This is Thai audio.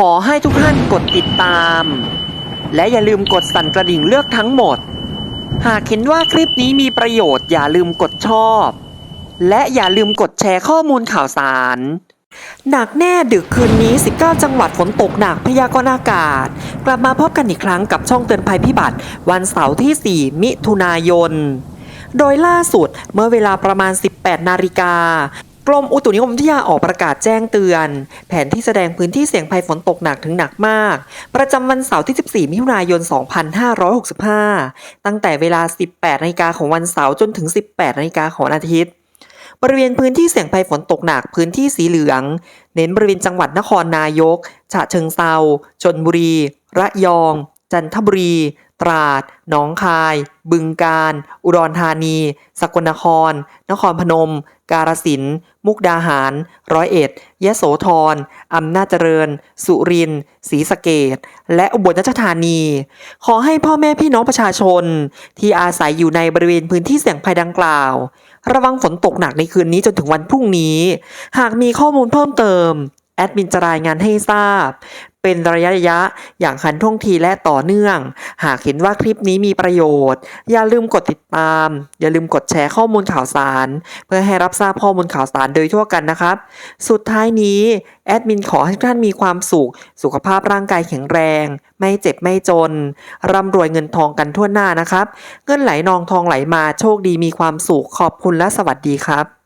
ขอให้ทุกท่านกดติดตาม และอย่าลืมกดสั่นกระดิ่งเลือกทั้งหมด หากเห็นว่าคลิปนี้มีประโยชน์อย่าลืมกดชอบ และอย่าลืมกดแชร์ข้อมูลข่าวสาร หนักแน่ดึกคืนนี้ 19 จังหวัดฝนตกหนักพยากรณ์อากาศ กลับมาพบกันอีกครั้งกับช่องเตือนภัยพิบัติ วันเสาร์ที่ 4 มิถุนายน โดยล่าสุดเมื่อเวลาประมาณ 18 นาฬิกา กรมอุตุนิยมวิทยาออกประกาศแจ้งเตือน แผนที่แสดงพื้นที่เสี่ยงภัยฝนตกหนักถึงหนักมาก ประจำวันเสาร์ที่ 14 มิถุนายน 2565 ตั้งแต่เวลา 18นาฬิกาของวันเสาร์จนถึง 18นาฬิกาของอาทิตย์ บริเวณพื้นที่เสี่ยงภัยฝนตกหนักพื้นที่สีเหลือง เน้นบริเวณจังหวัดนครนายก ฉะเชิงเซาชนบุรี ระยอง จันทบุรี ตราด หนองคาย บึงกาฬ อุดรธานี สกลนคร นครพนม กาฬสินธุ์ มุกดาหาร ร้อยเอ็ด ยะโสธร อำนาจเจริญ สุรินทร์ ศรีสะเกดและอุบลราชธานี ขอให้พ่อแม่พี่น้องประชาชน ที่อาศัยอยู่ในบริเวณพื้นที่เสี่ยงภัยดังกล่าว ระวังฝนตกหนักในคืนนี้จนถึงวันพรุ่งนี้ หากมีข้อมูลเพิ่มเติม แอดมินจะรายงานให้ทราบ เป็นระยะระยะอย่างคันท่วงทีและต่อเนื่อง หากเห็นว่าคลิปนี้มีประโยชน์ อย่าลืมกดติดตาม อย่าลืมกดแชร์ข้อมูลข่าวสาร เพื่อให้รับทราบข้อมูลข่าวสารโดยทั่วกันนะครับ สุดท้ายนี้แอดมินขอให้ทุกท่านมีความสุข สุขภาพร่างกายแข็งแรง ไม่เจ็บไม่จน ร่ำรวยเงินทองกันทั่วหน้านะครับ เงินไหลนองทองไหลมาโชคดีมีความสุขขอบคุณและสวัสดีครับ